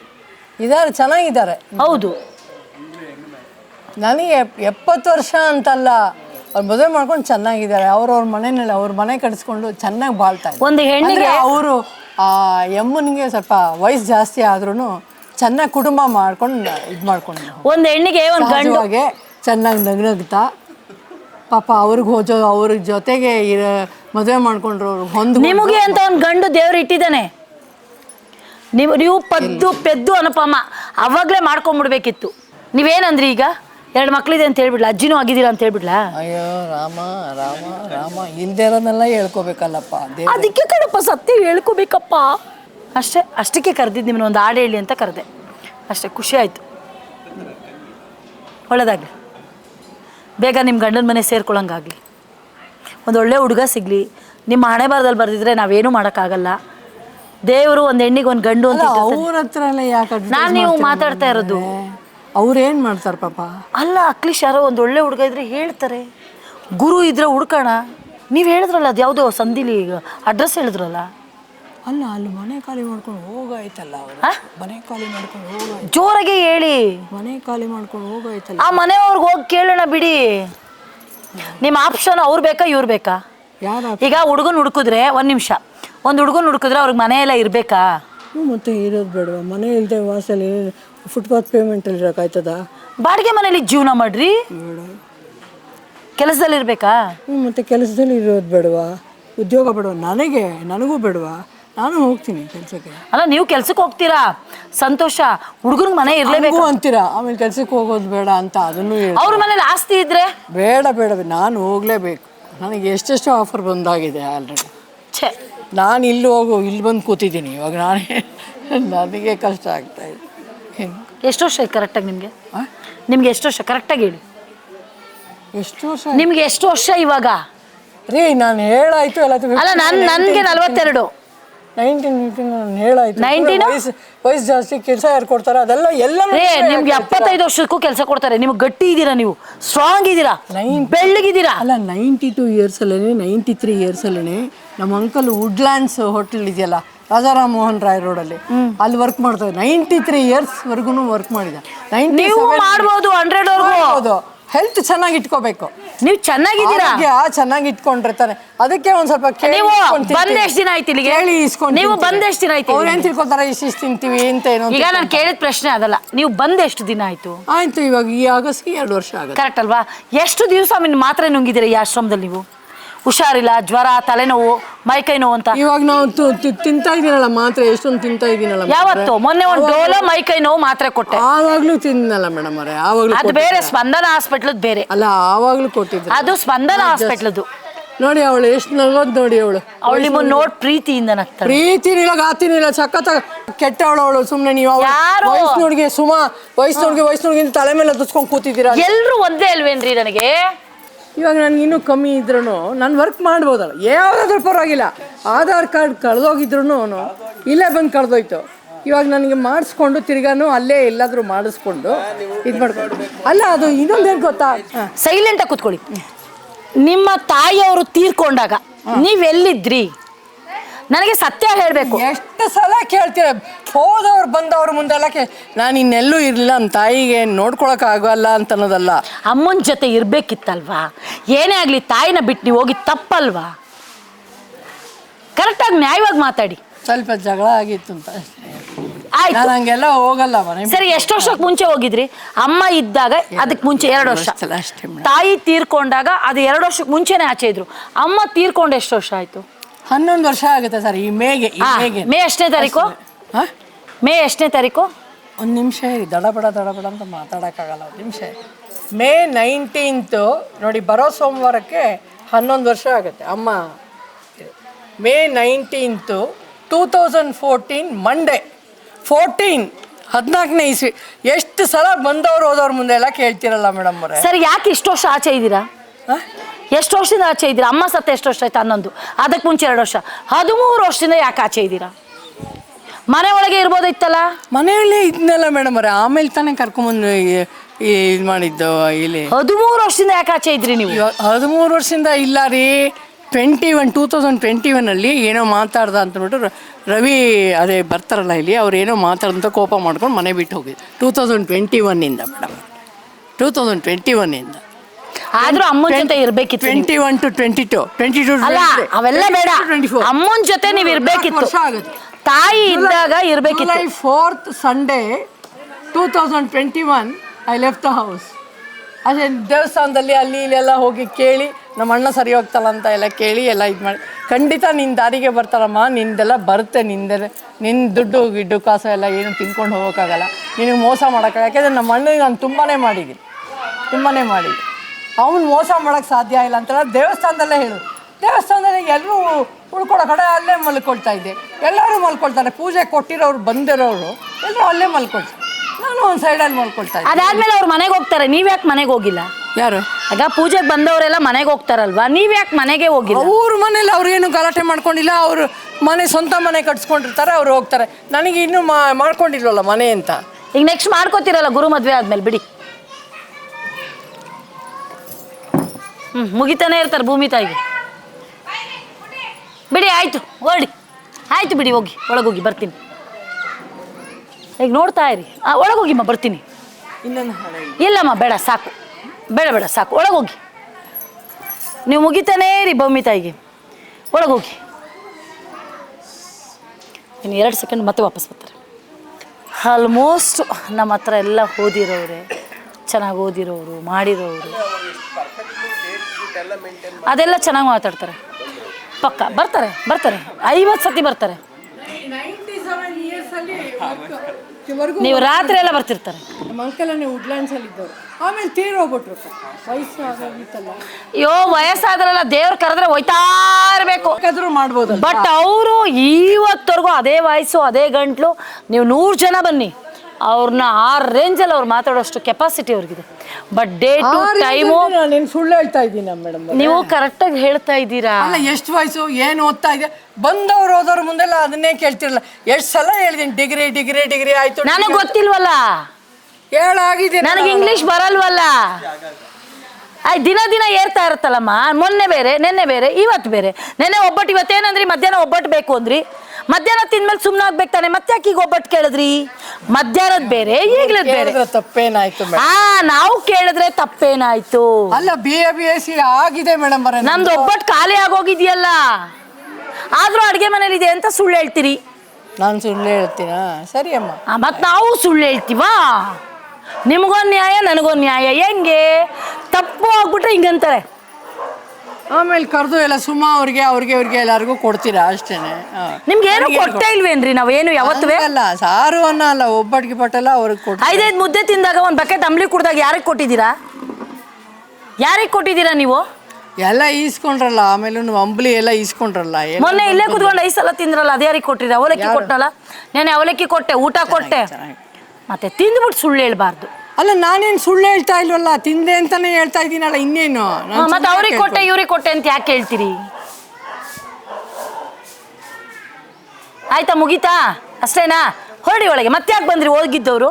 ಇದಾರೆ ಚೆನ್ನಾಗಿದ್ದಾರೆ. ಹೌದು. ನನಗೆ ಎಪ್- ಎಪ್ಪತ್ತು ವರ್ಷ ಅಂತಲ್ಲ ಅವ್ರು ಮದುವೆ ಮಾಡ್ಕೊಂಡು ಚೆನ್ನಾಗಿದ್ದಾರೆ. ಅವ್ರವ್ರ ಮನೆಯಲ್ಲಿ ಅವ್ರ ಮನೆ ಕಟ್ಸ್ಕೊಂಡು ಚೆನ್ನಾಗಿ ಬಾಳ್ತಾರೆ ಇದ್ದಾರೆ. ಒಂದು ಹೆಣ್ಣಿಗೆ ಅವರು ಆ ಎಮ್ಮನಿಗೆ ಸ್ವಲ್ಪ ವಯಸ್ಸು ಜಾಸ್ತಿ ಆದ್ರೂ ಚೆನ್ನಾಗಿ ಕುಟುಂಬ ಮಾಡ್ಕೊಂಡು ಇದು ಮಾಡ್ಕೊಂಡು ಒಂದು ಹೆಣ್ಣಿಗೆ ಒಂದು ಗಂಡು ಸಹಜವಾಗಿ ಚೆನ್ನಾಗಿ ನಗ್ನಗ್ತಾ ಪಾಪ ಅವ್ರಿಗೆ ಹೋಜೋ ಅವ್ರ ಜೊತೆಗೆ ಇರ ಮದುವೆ ಮಾಡ್ಕೊಂಡ್ರು ಅವ್ರು ಹೊಂದ್ ನಿಮಗೆ ಅಂತ ಒಂದು ಗಂಡು ದೇವ್ರು ಇಟ್ಟಿದ್ದಾನೆ. ನೀವು ನೀವು ಪದ್ದು ಪೆದ್ದು ಅನುಪಮ ಅವಾಗಲೇ ಮಾಡ್ಕೊಂಡ್ಬಿಡ್ಬೇಕಿತ್ತು ನೀವೇನಂದ್ರಿ ಈಗ? ಎರಡು ಮಕ್ಳಿದೆ ಅಂತ ಹೇಳ್ಬಿಡ್ಲಾ? ಅಜ್ಜಿನೂ ಆಗಿದ್ದೀರಾ ಅಂತ ಹೇಳ್ಬಿಡ್ಲಾ? ಅಯ್ಯೋ ರಾಮ ರಾಮ ರಾಮ ಇಲ್ದೇ ಇರೋದನ್ನೆಲ್ಲ ಹೇಳ್ಕೋಬೇಕಲ್ಲಪ್ಪ. ಅದಕ್ಕೆ ಕಣಪ್ಪ ಸತ್ಯ ಹೇಳ್ಕೋಬೇಕಪ್ಪ. ಅಷ್ಟೇ ಅಷ್ಟಕ್ಕೆ ಕರೆದಿದ್ದು ನಿಮ್ಮನ್ನ ಒಂದು ಹಾಡು ಹೇಳಿ ಅಂತ ಕರೆದೆ. ಅಷ್ಟೇ ಖುಷಿ ಆಯಿತು. ಒಳ್ಳೇದಾಗಲಿ. ಬೇಗ ನಿಮ್ಮ ಗಂಡನ ಮನೆ ಸೇರ್ಕೊಳ್ಳೋಂಗಾಗಲಿ ಒಂದು ಒಳ್ಳೆ ಹುಡುಗ ಸಿಗಲಿ. ನಿಮ್ಮ ಹಣೆ ಬಾರದಲ್ಲಿ ಬರೆದಿದ್ರೆ ನಾವೇನು ಮಾಡೋಕ್ಕಾಗಲ್ಲ. ದೇವರು ಒಂದು ಹೆಣ್ಣಿಗೆ ಒಂದು ಗಂಡು ಅಂತ ಇಟ್ಟಿರ್ತಾನೆ. ಅವ್ರ ಹತ್ರ ಎಲ್ಲ ಯಾಕೆ ನಾನ್ ನೀವು ಮಾತಾಡ್ತಾ ಇರೋದು. ಅವ್ರು ಏನ್ ಮಾಡ್ತಾರೆ ಪಾಪ? ಅಲ್ಲ ಅಕ್ಲಿಶ್ ಯಾರೋ ಒಂದು ಒಳ್ಳೆ ಹುಡುಗ ಇದ್ರೆ ಹೇಳ್ತಾರೆ. ಗುರು ಇದ್ರೆ ಹುಡ್ಕೋಣ. ನೀವು ಹೇಳಿದ್ರಲ್ಲ ಅದು ಯಾವುದೋ ಸಂದಿಲಿ ಅಡ್ರೆಸ್ ಹೇಳಿದ್ರಲ್ಲ. ಅಲ್ಲ ಅಲ್ಲಿ ಮನೆ ಖಾಲಿ ಮಾಡ್ಕೊಂಡು ಹೋಗಾಯ್ತಲ್ಲ ಅವರು? ಮನೆ ಖಾಲಿ ಮಾಡ್ಕೊಂಡು ಹೋಗಾಯ್ತು. ಜೋರಾಗೆ ಹೇಳಿ. ಮನೆ ಖಾಲಿ ಮಾಡ್ಕೊಂಡು ಹೋಗಾಯ್ತಲ್ಲ. ಆ ಮನೆಯವ್ರಿಗೆ ಹೋಗಿ ಕೇಳೋಣ ಬಿಡಿ. ನಿಮ್ಮ ಆಪ್ಷನ್ ಅವ್ರು ಬೇಕಾ ಇವ್ರು ಬೇಕಾ? ಯಾರ ಈಗ ಹುಡುಗನ ಹುಡುಕಿದ್ರೆ ಒಂದು ನಿಮಿಷ. ಒಂದು ಹುಡುಗನ ಹುಡುಕಿದ್ರೆ ಅವ್ರಿಗೆ ಮನೆ ಎಲ್ಲ ಇರಬೇಕಾ? ಮತ್ತೆ ಇರೋದು ಬೇಡ ಮನೆ ಇಲ್ಲದೆ ವಾಸಲ್ಲಿ ಫುಟ್ಪಾತ್ ಪೇಮೆಂಟ್ ಇರೋಕ್ಕಾಯ್ತದ ಬಾಡಿಗೆ ಮನೇಲಿ ಜೀವನ ಮಾಡ್ರಿ. ಬೇಡ. ಕೆಲಸದಲ್ಲಿ ಇರಬೇಕಾ? ಹ್ಞೂ ಮತ್ತೆ ಕೆಲಸದಲ್ಲಿ ಇರೋದು ಬೇಡವಾ? ಉದ್ಯೋಗ ಬೇಡವಾ? ನನಗೆ ನನಗೂ ಬೇಡವಾ? ನಾನು ಹೋಗ್ತೀನಿ ಕೆಲಸಕ್ಕೆ. ಅಲ್ಲ ನೀವು ಕೆಲ್ಸಕ್ಕೆ ಹೋಗ್ತೀರಾ? ಸಂತೋಷ ಹುಡುಗನ ಮನೆ ಇರಲೇಬೇಕು. ಅಂತೀರಾ? ಆಮೇಲೆ ಕೆಲ್ಸಕ್ಕೆ ಹೋಗೋದು ಬೇಡ ಅಂತ ಅದನ್ನು ಹೇಳಿ ಅವ್ರ ಮನೇಲಿ ಆಸ್ತಿ ಇದ್ರೆ? ಬೇಡ ಬೇಡ ನಾನು ಹೋಗಲೇಬೇಕು. ನನಗೆ ಎಷ್ಟೆಷ್ಟು ಆಫರ್ ಬಂದಾಗಿದೆ ಆಲ್ರೆಡಿ ಛೇ. ನಾನು ಇಲ್ಲಿ ಹೋಗು ಇಲ್ಲಿ ಬಂದು ಕೂತಿದ್ದೀನಿ. ಇವಾಗ ನಾನೇ ನನಗೆ ಕಷ್ಟ ಆಗ್ತಾ ಇದೆ? ಎಷ್ಟು ವರ್ಷ ಆಯ್ತು ಕರೆಕ್ಟಾಗಿ ನಿಮಗೆ? ಆ? ನಿಮ್ಗೆ ಎಷ್ಟು ವರ್ಷ? ಕರೆಕ್ಟಾಗಿ ಹೇಳಿ. ಎಷ್ಟು ವರ್ಷ ನಿಮ್ಗೆ ಎಷ್ಟು ವರ್ಷ ಇವಾಗ? ರೀ ನಾನು ಹೇಳಾಯ್ತು ಎಲ್ಲ ಅಲ್ಲ ನನ್ ನನಗೆ ನಲ್ವತ್ತೆರಡು. ನೈನ್ಟೀನ್ ನಾನು ಹೇಳಾಯ್ತು 19? ವಯಸ್ಸು ಜಾಸ್ತಿ ಕೆಲಸ ಯಾರು ಕೊಡ್ತಾರೆ ಅದೆಲ್ಲ ಎಲ್ಲ ರೇ ನಿಮ್ಗೆ ಎಪ್ಪತ್ತೈದು ವರ್ಷಕ್ಕೂ ಕೆಲಸ ಕೊಡ್ತಾರೆ. ನಿಮ್ಗೆ ಗಟ್ಟಿ ಇದ್ದೀರಾ ನೀವು? ಸ್ಟ್ರಾಂಗ್ ಇದ್ದೀರಾ? ಬೆಳ್ಳಗಿದ್ದೀರಾ? ಅಲ್ಲ ನೈಂಟಿ ಟೂ ಇಯರ್ಸಲ್ಲೇ ನೈಂಟಿ ತ್ರೀ ಇಯರ್ಸಲ್ಲೇ ನಮ್ಮ ಅಂಕಲ್ ವುಡ್ಲ್ಯಾಂಡ್ಸ್ ಹೋಟೆಲ್ ಇದೆಯಲ್ಲ ರಾಜಾರಾಮ್ ಮೋಹನ್ ರಾಯ್ ರೋಡಲ್ಲಿ ಅಲ್ಲಿ. ವರ್ಕ್ ಮಾಡ್ತಾರೆ ninety three years work work ಮಾಡಿದ. ನೈಂಟಿ ನೀವು ಮಾಡ್ಬೋದು ಹಂಡ್ರೆಡ್ ವರ್ಗು. ಹೌದು ಹೆಲ್ತ್ ಚೆನ್ನಾಗಿ ಇಟ್ಕೋಬೇಕು. ನೀವು ಚೆನ್ನಾಗಿದ್ದೀರಾ? ಆರೋಗ್ಯ ಚೆನ್ನಾಗಿ ಇಟ್ಕೊಂಡಿರ್ತಾರೆ ಅದಕ್ಕೆ ಒಂದ್ ಸ್ವಲ್ಪ ಕೇಳಿ ನೀವು ಇಸ್ಕೊಂಡ್ ತಿಂತೀವಿ. ಬಂದ್ ಎಷ್ಟ್ ದಿನ ಆಯ್ತು ಇಲ್ಲಿಗೆ? ಕೇಳಿ ಇಸ್ಕೊಂಡ್ ನೀವು ತಿಂತೀವಿ. ಬಂದ್ ಎಷ್ಟ್ ದಿನ ಆಯ್ತು ಅವ್ರು? ಏನ್ ತಿಳ್ಕೊತಾರೆ ಇಷ್ಟು ಇಷ್ಟು ತಿಂತೀವಿ ಅಂತ ಏನೋ ಈಗ ನಾನು ಕೇಳಿದ ಪ್ರಶ್ನೆ ಅದಲ್ಲ. ನೀವು ಬಂದ್ ಎಷ್ಟು ದಿನ ಆಯ್ತು? ಆಯ್ತು ಇವಾಗ ಈ ಆಗಸ್ಟ್ಗೆ ಎರಡು ವರ್ಷ ಆಗುತ್ತೆ. ಕರೆಕ್ಟ್ ಅಲ್ವಾ? ಎಷ್ಟು ದಿವಸ ಮಾತ್ರ ನುಂಗಿದ್ದೀರಾ ಈ ಆಶ್ರಮದಲ್ಲಿ ನೀವು? ಹುಷಾರಿಲ್ಲ ಜ್ವರ ತಲೆನೋವು ಮೈಕೈ ನೋವು ಅಂತ. ಇವಾಗ ನಾವು ತು- ತು- ತಿಂತಾ ಇದೀನಲ್ಲ ಮಾತ್ರ ಎಷ್ಟೊಂದು ತಿಂತಾ ಇದೀನಲ್ಲ ಯಾವತ್ತು? ಮೊನ್ನೆ ಒಂದು ಡೋಲೋ ಮೈಕೈ ನೋವು ಮಾತ್ರೆ ಕೊಟ್ಟೆ. ಆವಾಗ್ಲೂ ತಿನ್ನಲ್ಲ ಮೇಡಮ್ ಅವರೇ ಆವಾಗ್ಲೂ ಅದು ಬೇರೆ ಸ್ಪಂದನ ಹಾಸ್ಪಿಟ್ಲದ್ ಬೇರೆ. ಅಲ್ಲ ಆವಾಗ್ಲೂ ಕೊಟ್ಟಿದ್ರು? ಅದು ಸ್ಪಂದನ ಹಾಸ್ಪಿಟ್ಲದು ನೋಡಿ ಅವಳು ಎಷ್ಟು ನಗೋದ್ ನೋಡಿ ಅವಳು. ಅವಳು ನಿಮ್ಮನ್ನ ನೋಡ್ ಪ್ರೀತಿಯಿಂದ ಪ್ರೀತಿ ಪ್ರೀತಿನಿಲ್ಲ ಗಾತಿನಿಲ್ಲ ಸಖತ್ ಕೆಟ್ಟ ಅವಳು ಸುಮ್ನೆ ನೀವು ಅವಳು ಯಾರು? ವಯಸ್ಸಿನೋಡ್ಗೆ ಸುಮಾ ವಯಸ್ಸಿನೋಡ್ಗೆ ವಯಸ್ಸಿನೋಡ್ಗೆ ತಲೆ ಮೇಲೆ ಹತ್ತಿಸ್ಕೊಂಡು ಕೂತಿದ್ದೀರಾ? ಎಲ್ರು ಒಂದೇ ಅಲ್ವೇನ್ರಿ ನನಗೆ? ಇವಾಗ ನನಗೆ ಇನ್ನೂ ಕಮ್ಮಿ ಇದ್ರೂ ನಾನು ವರ್ಕ್ ಮಾಡ್ಬೋದಲ್ಲ. ಯಾವುದಾದ್ರೂ ಪರವಾಗಿಲ್ಲ. ಆಧಾರ್ ಕಾರ್ಡ್ ಕಳೆದೋಗಿದ್ರು ಇಲ್ಲೇ ಬಂದು ಕಳೆದೋಯ್ತು. ಇವಾಗ ನನಗೆ ಮಾಡಿಸ್ಕೊಂಡು ತಿರ್ಗಾನು ಅಲ್ಲೇ ಎಲ್ಲಾದರೂ ಮಾಡಿಸ್ಕೊಂಡು ಇದು ಮಾಡ್ಕೊಂಡು. ಅಲ್ಲ ಅದು ಇನ್ನೊಂದೇನು ಗೊತ್ತಾ? ಸೈಲೆಂಟಾಗಿ ಸೈಲೆಂಟ್ ಆಗಿ ಕೂತ್ಕೊಳ್ಳಿ. ನಿಮ್ಮ ತಾಯಿಯವರು ತೀರ್ಕೊಂಡಾಗ ನೀವೆಲ್ಲಿದ್ರಿ? ನನಗೆ ಸತ್ಯ ಹೇಳ್ಬೇಕು. ಎಷ್ಟು ಸಲ ಕೇಳ್ತೀರ? ಹೋದವ್ರು ಬಂದವ್ರ ಮುಂದೆಲ್ಲ ಕೇ ನಾನು ಇನ್ನೆಲ್ಲೂ ಇರಲಿಲ್ಲ ನಮ್ಮ ತಾಯಿಗೆ ನೋಡ್ಕೊಳಕ್ ಆಗಲ್ಲ ಅಂತ ಅನ್ನೋದಲ್ಲ ಅಮ್ಮನ ಜೊತೆ ಇರ್ಬೇಕಿತ್ತಲ್ವಾ? ಏನೇ ಆಗ್ಲಿ ತಾಯಿನ ಬಿಟ್ಟು ನೀವು ಹೋಗಿ ತಪ್ಪಲ್ವಾ? ಕರೆಕ್ಟಾಗಿ ನ್ಯಾಯವಾಗಿ ಮಾತಾಡಿ. ಸ್ವಲ್ಪ ಜಗಳ ಆಗಿತ್ತು ಅಂತ. ಆಯ್ತು. ನಾನು ಹಂಗೆಲ್ಲ ಹೋಗಲ್ಲ ಮನೆ ಸರಿ ಎಷ್ಟು ವರ್ಷಕ್ಕೆ ಮುಂಚೆ ಹೋಗಿದ್ರಿ? ಅಮ್ಮ ಇದ್ದಾಗ ಅದಕ್ಕೆ ಮುಂಚೆ ಎರಡು ವರ್ಷ. ಅಷ್ಟೇ ತಾಯಿ ತೀರ್ಕೊಂಡಾಗ ಅದು ಎರಡು ವರ್ಷಕ್ಕೆ ಮುಂಚೆನೆ ಆಚೆ ಇದ್ರು. ಅಮ್ಮ ತೀರ್ಕೊಂಡು ಎಷ್ಟು ವರ್ಷ ಆಯ್ತು? ಹನ್ನೊಂದು ವರ್ಷ ಆಗುತ್ತೆ ಸರ್ ಈ ಮೇಗೆ ಈ ಮೇಗೆ. ಮೇ ಎಷ್ಟನೇ ತಾರೀಕು? ಹಾಂ ಮೇ ಎಷ್ಟನೇ ತಾರೀಕು? ಒಂದು ನಿಮಿಷ ಇರಿ ದಡಬಡ ದಡಬಡ ಅಂತ ಮಾತಾಡೋಕ್ಕಾಗಲ್ಲ ಒಂದು ನಿಮಿಷ ಮೇ ನೈನ್ಟೀನ್ತು ನೋಡಿ ಬರೋ ಸೋಮವಾರಕ್ಕೆ ಹನ್ನೊಂದು ವರ್ಷ ಆಗುತ್ತೆ. ಅಮ್ಮ May nineteenth two thousand fourteen Monday fourteen ಹದಿನಾಲ್ಕನೇ ಇಸ್ವಿ. ಎಷ್ಟು ಸಲ ಬಂದವರು ಹೋದವ್ರ ಮುಂದೆ ಎಲ್ಲ ಕೇಳ್ತಿರಲ್ಲ ಮೇಡಮ್ ಅವರೇ. ಸರಿ ಯಾಕೆ ಇಷ್ಟು ವರ್ಷ ಆಚೆ ಇದ್ದೀರಾ? ಎಷ್ಟು ವರ್ಷದಿಂದ ಆಚೆ ಇದ್ದೀರಾ? ಅಮ್ಮ ಸತ್ತ ಎಷ್ಟು ವರ್ಷ ಆಯ್ತು ಹನ್ನೊಂದು ಅದಕ್ಕೆ ಮುಂಚೆ ಎರಡು ವರ್ಷ. ಹದಿಮೂರು ವರ್ಷದಿಂದ ಯಾಕೆ ಆಚೆ ಇದ್ದೀರಾ? ಮನೆ ಒಳಗೆ ಇರ್ಬೋದಿತ್ತಲ್ಲ ಮನೆಯಲ್ಲೇ ಇದ್ನಲ್ಲ ಮೇಡಮ್ ಅವರೇ. ಆಮೇಲೆ ತಾನೇ ಕರ್ಕೊಂಬಂದು ಇದು ಮಾಡಿದ್ದು ಇಲ್ಲಿ. ಹದಿಮೂರು ವರ್ಷದಿಂದ ಯಾಕೆ ಆಚೆ ಇದ್ರಿ ನೀವು? ಹದಿಮೂರು ವರ್ಷದಿಂದ ಇಲ್ಲ ರೀ. Twenty one two thousand twenty ಒನ್ನಲ್ಲಿ ಏನೋ ಮಾತಾಡ್ದ ಅಂತಂದ್ಬಿಟ್ಟು ರ- ರವಿ ಅದೇ ಬರ್ತಾರಲ್ಲ ಇಲ್ಲಿ ಅವ್ರು ಏನೋ ಮಾತಾಡ್ದಂತ ಕೋಪ ಮಾಡ್ಕೊಂಡು ಮನೆ ಬಿಟ್ಟು ಹೋಗಿದ್ದು ಟೂ ತೌಸಂಡ್ ಟ್ವೆಂಟಿ ಒನ್ನಿಂದ ಮೇಡಮ್. ಟೂ ತೌಸಂಡ್ ಟ್ವೆಂಟಿ ಒನ್ನಿಂದ ಆದ್ರೂ ಅಮ್ಮನ ಜೊತೆ ಇರ್ಬೇಕಿತ್ತು ನೀವು. Twenty one to twenty two twenty two ಅಲ್ಲ ಅವೆಲ್ಲ ಬೇಡ. ಟ್ವೆಂಟಿ ಫೋರ್ ಅಮ್ಮನ ಜೊತೆ ನೀವು ಇರ್ಬೇಕಿತ್ತು. ವರ್ಷ ಆಗುತ್ತೆ. ತಾಯಿ ಇದ್ದಾಗ ಇರ್ಬೇಕಿತ್ತು. July fourth Sunday two thousand twenty one I left the house ಅದೇ ದೇವಸ್ಥಾನದಲ್ಲಿ ಅಲ್ಲಿ ಇಲ್ಲೆಲ್ಲ ಹೋಗಿ ಕೇಳಿ ನಮ್ಮ ಅಣ್ಣ ಸರಿ ಹೋಗ್ತಲ್ಲ ಅಂತ ಎಲ್ಲ ಕೇಳಿ ಎಲ್ಲ ಇದು ಮಾಡಿ ಖಂಡಿತ ನಿನ್ನ ದಾರಿಗೆ ಬರ್ತಾರಮ್ಮ ನಿಂದೆಲ್ಲ ಬರುತ್ತೆ ನಿಂದೆಲ್ಲ ನಿನ್ನ ದುಡ್ಡು ಗಿಡ್ಡು ಕಾಸು ಎಲ್ಲ ಏನು ತಿನ್ಕೊಂಡು ಹೋಗೋಕ್ಕಾಗಲ್ಲ. ನಿನಗೆ ಮೋಸ ಮಾಡೋಕ್ಕಾಗಲ್ಲ. ಯಾಕೆಂದರೆ ನಮ್ಮ ಅಣ್ಣ ನಾನು ತುಂಬಾ ಮಾಡಿದ್ದೀನಿ. ತುಂಬಾ ಮಾಡಿದ್ದೀನಿ. ಅವ್ನು ಮೋಸ ಮಾಡೋಕ್ಕೆ ಸಾಧ್ಯ ಇಲ್ಲ ಅಂತ ದೇವಸ್ಥಾನದಲ್ಲೇ ಹೇಳು. ದೇವಸ್ಥಾನದಲ್ಲಿ ಎಲ್ಲರೂ ಉಳ್ಕೊಳ್ಳೋ ಕಡೆ ಅಲ್ಲೇ ಮಲ್ಕೊಳ್ತಾ ಇದ್ದೆ. ಎಲ್ಲರೂ ಮಲ್ಕೊಳ್ತಾರೆ. ಪೂಜೆ ಕೊಟ್ಟಿರೋರು ಬಂದಿರೋರು ಎಲ್ಲರೂ ಅಲ್ಲೇ ಮಲ್ಕೊಳ್ತಾರೆ. ನಾನು ಒಂದು ಸೈಡಲ್ಲಿ ಮಲ್ಕೊಳ್ತಾ ಇದ್ದೆ. ಅದಾದ್ಮೇಲೆ ಅವ್ರು ಮನೆಗೆ ಹೋಗ್ತಾರೆ. ನೀವ್ ಯಾಕೆ ಮನೆಗೆ ಹೋಗಿಲ್ಲ? ಯಾರು? ಆಗ ಪೂಜೆಗೆ ಬಂದವರೆಲ್ಲ ಮನೆಗೆ ಹೋಗ್ತಾರಲ್ವಾ? ನೀವ್ ಯಾಕೆ ಮನೆಗೆ ಹೋಗಿಲ್ಲ? ಅವ್ರ ಮನೇಲಿ ಅವ್ರೇನು ಗಲಾಟೆ ಮಾಡ್ಕೊಂಡಿಲ್ಲ. ಅವರು ಮನೆ ಸ್ವಂತ ಮನೆ ಕಟ್ಸ್ಕೊಂಡಿರ್ತಾರೆ. ಅವ್ರು ಹೋಗ್ತಾರೆ. ನನಗೆ ಇನ್ನೂ ಮಾ ಮಾಡ್ಕೊಂಡಿಲ್ವಲ್ಲ ಮನೆ ಅಂತ. ಈಗ ನೆಕ್ಸ್ಟ್ ಮಾಡ್ಕೋತಿರಲ್ಲ ಗುರು ಮದ್ವೆ ಆದ್ಮೇಲೆ ಬಿಡಿ. ಹ್ಮ್ ಮುಗಿತಾನೆ ಇರ್ತಾರೆ ಭೂಮಿ ತಾಯಿಗೆ. ಬಿಡಿ ಆಯ್ತು ಹೊರಡಿ. ಆಯ್ತು ಬಿಡಿ ಹೋಗಿ ಒಳಗೋಗಿ ಬರ್ತೀನಿ. ಈಗ ನೋಡ್ತಾ ಇರಿ. ಆ, ಒಳಗೋಗಿಮ್ಮ ಬರ್ತೀನಿ. ಇಲ್ಲ. ಇಲ್ಲಮ್ಮ ಬೇಡ ಸಾಕು. ಬೇಡ ಬೇಡ ಸಾಕು. ಒಳಗೋಗಿ. ನೀವು ಮುಗಿತಾನೇ ಇರಿ ಭೂಮಿ ತಾಯಿಗೆ. ಒಳಗೋಗಿ. ಇನ್ನು ಎರಡು ಸೆಕೆಂಡ್ ಮತ್ತೆ ವಾಪಸ್ ಬರ್ತಾರೆ. ಆಲ್ಮೋಸ್ಟ್ ನಮ್ಮ ಹತ್ರ ಎಲ್ಲ ಓದಿರೋರೆ ಚೆನ್ನಾಗಿ ಓದಿರೋರು ಮಾಡಿರೋರು ಅದೆಲ್ಲ ಚೆನ್ನಾಗಿ ಮಾತಾಡ್ತಾರೆ. ಪಕ್ಕ ಬರ್ತಾರೆ ಬರ್ತಾರೆ. ಐವತ್ತು ಸತಿ ಬರ್ತಾರೆ. ನೀವು ರಾತ್ರಿ ಎಲ್ಲ ಬರ್ತಿರ್ತಾರೆ. ನಮ್ಮ ಅಂಕಲನೇ ವುಡ್ಲ್ಯಾಂಡ್ಸಲ್ಲಿ ಇದ್ದವರು. ಆಮೇಲೆ ತೀರೋಗ್ಬಿಟ್ರು ಸರ್. ವಯಸ್ಸು ಆಗೋಗಿತ್ತಲ್ಲ. ಅಯ್ಯೋ ವಯಸ್ಸಾದ್ರಲ್ಲ ದೇವ್ರ ಕರೆದ್ರೆ ಹೋಯ್ತಾ ಇರಬೇಕು. ಮಾಡ್ಬೋದು ಬಟ್ ಅವರು ಇವತ್ತವರೆಗೂ ಅದೇ ವಯಸ್ಸು ಅದೇ ಗಂಟ್ಲು. ನೀವು ನೂರು ಜನ ಬನ್ನಿ. ಅವ್ರನ್ನ ಆ ರೇಂಜಲ್ಲಿ ಅವ್ರು ಮಾತಾಡೋಷ್ಟು ಕೆಪಾಸಿಟಿ ಅವ್ರಿಗಿದೆ. ಬಟ್ ಡೇ ಟು ಟೈಮು ನಾನು ಸುಳ್ಳು ಹೇಳ್ತಾ ಇದ್ದೀನಿ ಮೇಡಮ್ ನೀವು ಕರೆಕ್ಟಾಗಿ ಹೇಳ್ತಾ ಇದ್ದೀರಾ? ಅಲ್ಲ ಎಷ್ಟು ವಯಸ್ಸು ಏನು ಓದ್ತಾ ಇದೆ? ಬಂದವ್ರು ಹೋದವ್ರ ಮುಂದೆಲ್ಲ ಅದನ್ನೇ ಕೇಳ್ತಿರಲ್ಲ. ಎಷ್ಟು ಸಲ ಹೇಳಿದ್ದೀನಿ ಡಿಗ್ರಿ ಡಿಗ್ರಿ ಡಿಗ್ರಿ ಆಯ್ತು ನನಗೆ ಗೊತ್ತಿಲ್ವಲ್ಲ? ಹೇಳಾಗಿದೆ ನನಗೆ ಇಂಗ್ಲೀಷ್ ಬರಲ್ವಲ್ಲ? ಆಯ್ತು ದಿನ ದಿನ ಏರ್ತಾ ಇರುತ್ತಲ್ಲಮ್ಮ. ಮೊನ್ನೆ ಬೇರೆ ನೆನ್ನೆ ಬೇರೆ ಇವತ್ತು ಬೇರೆ. ನೆನ್ನೆ ಒಬ್ಬಟ್ಟು ಇವತ್ತೇನಂದ್ರಿ? ಮಧ್ಯಾಹ್ನ ಒಬ್ಬಟ್ಟು ಬೇಕು ಅಂದ್ರಿ. ಮಧ್ಯಾಹ್ನ ತಿಂದ್ಮೇಲೆ ಸುಮ್ಮನೆ ಆಗ್ಬೇಕು ತಾನೆ. ಮತ್ತೆ ಅಕ್ಕಿಗೆ ಈಗ ಒಬ್ಬಟ್ಟು ಕೇಳಿದ್ರಿ? ಮಧ್ಯಾಹ್ನದ ಬೇರೆ ಈಗ್ಲದ್ ಬೇರೆ. ಹೇಳಿದ್ರೆ ತಪ್ಪೇನಾಯ್ತು ಮೇಡಮ್? ಆ ನಾವು ಕೇಳಿದ್ರೆ ತಪ್ಪೇನಾಯ್ತು? ಅಲ್ಲ B A B S C ಆಗಿದೆ ಮೇಡಮ್ ಅವರೇ. ನಮ್ದು ಒಬ್ಬಟ್ಟು ಖಾಲಿ ಆಗೋಗಿದೆಯಲ್ಲ? ಆದ್ರೂ ಅಡ್ಗೆ ಮನೇಲಿ ಇದೆ ಅಂತ ಸುಳ್ಳು ಹೇಳ್ತೀರಿ? ನಾನು ಸುಳ್ಳು ಹೇಳ್ತೀನಾ? ಸರಿ ಅಮ್ಮ. ಆ, ಮತ್ ನಾವು ಸುಳ್ಳು ಹೇಳ್ತೀವಾ? ನಿಮಗೊಂದು ನ್ಯಾಯ ನನಗೊಂದು ನ್ಯಾಯ. ಹೆಂಗೆ? ತಪ್ಪು ಆಗ್ಬಿಟ್ರೆ ಹಿಂಗಂತಾರೆ. ಆಮೇಲೆ ಕರೆದು ಎಲ್ಲ ಸುಮಾ ಅವ್ರಿಗೆ ಅವ್ರಿಗೆ ಅವ್ರಿಗೆ ಎಲ್ಲರಿಗೂ ಕೊಡ್ತೀರಾ ಅಷ್ಟೇನೆ. ಹಾ. ನಿಮ್ಗೆ ಏನು ಕೊಡ್ತಾ ಇಲ್ವೇನ್ರಿ ನಾವೇನು ಯಾವತ್ತುವೆ ಅಲ್ಲ ಸಾರು ಅನ್ನ ಅಲ್ಲ ಒಬ್ಬಟ್ಟಿಗೆ ಪಟ್ಟೆಲ್ಲ ಅವ್ರಿಗೆ ಕೊಟ್ಟು ಐದೈದು ಮುದ್ದೆ ತಿಂದಾಗ ಒಂದು ಬಕೆಟ್ ಅಂಬ್ಲಿ ಕುಡ್ದಾಗ ಯಾರಿಗೆ ಕೊಟ್ಟಿದ್ದೀರಾ? ಯಾರಿಗೆ ಕೊಟ್ಟಿದ್ದೀರಾ ನೀವು? ಎಲ್ಲ ಈಸ್ಕೊಂಡ್ರಲ್ಲ ಆಮೇಲೆ ಅಂಬ್ಲಿ ಎಲ್ಲ ಈಸ್ಕೊಂಡ್ರಲ್ಲ ಮೊನ್ನೆ ಇಲ್ಲೇ ಕುತ್ಕೊಂಡು ಐದು ಸಲ ತಿಂದ್ರಲ್ಲ ಅದೇ ಯಾರಿಗೆ ಕೊಟ್ಟಿದ್ದೆ ಅವಲಕ್ಕಿ ಕೊಟ್ಟಲ್ಲ ನಾನು ಅವಲಕ್ಕಿ ಕೊಟ್ಟೆ ಊಟ ಕೊಟ್ಟೆ. ಚೆನ್ನಾಗಿ. ಮತ್ತೆ ತಿಂದ್ಬಿಟ್ಟು ಸುಳ್ಳು ಹೇಳ್ಬಾರ್ದು. ಅಲ್ಲ ನಾನೇನು ಸುಳ್ಳು ಹೇಳ್ತಾ ಇಲ್ವಲ್ಲ? ತಿಂದೆ ಅಂತಾನೆ ಹೇಳ್ತಾ ಇದ್ದೀನಲ್ಲ ಇನ್ನೇನು? ನಾನ್ ಮತ್ತೆ ಅವ್ರಿಗೆ ಕೊಟ್ಟೆ. ಇವ್ರಿಗೆ ಕೊಟ್ಟೆ ಅಂತ ಯಾಕೆ ಹೇಳ್ತೀರಿ? ಆಯ್ತಾ ಮುಗೀತಾ? ಅಷ್ಟೇನಾ? ಹೊರಡಿ ಒಳಗೆ ಮತ್ತೆ ಯಾಕೆ ಬಂದ್ರಿ? ಹೋಗಿದ್ದವ್ರು?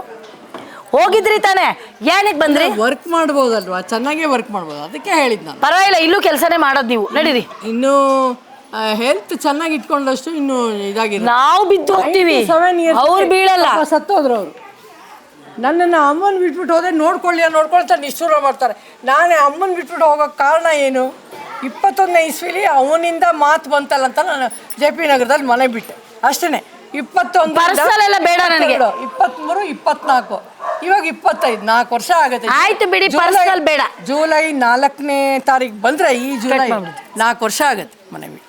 ಹೋಗಿದ್ರಿ ತಾನೇ. ಏನಕ್ಕೆ ಬಂದ್ರಿ? ವರ್ಕ್ ಮಾಡ್ಬೋದಲ್ವಾ? ಚೆನ್ನಾಗೇ ವರ್ಕ್ ಮಾಡ್ಬೋದು. ಅದಕ್ಕೆ ಹೇಳಿದ್ ನಾನು. ಪರವಾಗಿಲ್ಲ ಇಲ್ಲೂ ಕೆಲಸನೇ ಮಾಡೋದು ನೀವು. ನಡೀರಿ. ಇನ್ನು ಹೆಲ್ತ್ ಚೆನ್ನಾಗಿ ಇಟ್ಕೊಂಡಷ್ಟು ಇನ್ನು ಇದಾಗಿಲ್ಲ ನಾವು ಬಿದ್ದು ಹೋಗ್ತೀವಿ. ಅವ್ರು ಬೀಳಲ್ಲ. ಸತ್ತೋದ್ರು ಅವರು. ನನ್ನನ್ನು ಅಮ್ಮನ ಬಿಟ್ಬಿಟ್ಟು ಹೋದ್ರೆ ನೋಡ್ಕೊಳ್ಳಿ ನೋಡ್ಕೊಳ್ತಾ ನಿಷ್ಠೂರ ಮಾಡ್ತಾರೆ. ನಾನೇ ಅಮ್ಮನ ಬಿಟ್ಬಿಟ್ಟು ಹೋಗೋಕೆ ಕಾರಣ ಏನು? ಇಪ್ಪತ್ತೊಂದನೇ ಇಸ್ವಿಲಿ ಅವನಿಂದ ಮಾತು ಬಂತಲ್ಲ ಅಂತ ನಾನು ಜೆ ಪಿ ನಗರದಲ್ಲಿ ಮನೆ ಬಿಟ್ಟೆ. ಅಷ್ಟೇ ಇಪ್ಪತ್ತೊಂದು ಬೇಡ ನನಗೆ. ಇಪ್ಪತ್ತ್ಮೂರು ಇಪ್ಪತ್ನಾಲ್ಕು ಇವಾಗ ಇಪ್ಪತ್ತೈದು ನಾಲ್ಕು ವರ್ಷ ಆಗುತ್ತೆ. ಆಯ್ತು ಬಿಡಿ, ಬೇಡ. ಜುಲೈ ನಾಲ್ಕನೇ ತಾರೀಕು ಬಂದ್ರೆ ಈ ಜುಲೈ ನಾಲ್ಕು ವರ್ಷ ಆಗುತ್ತೆ ಮನೆ ಬಿಟ್ಟು.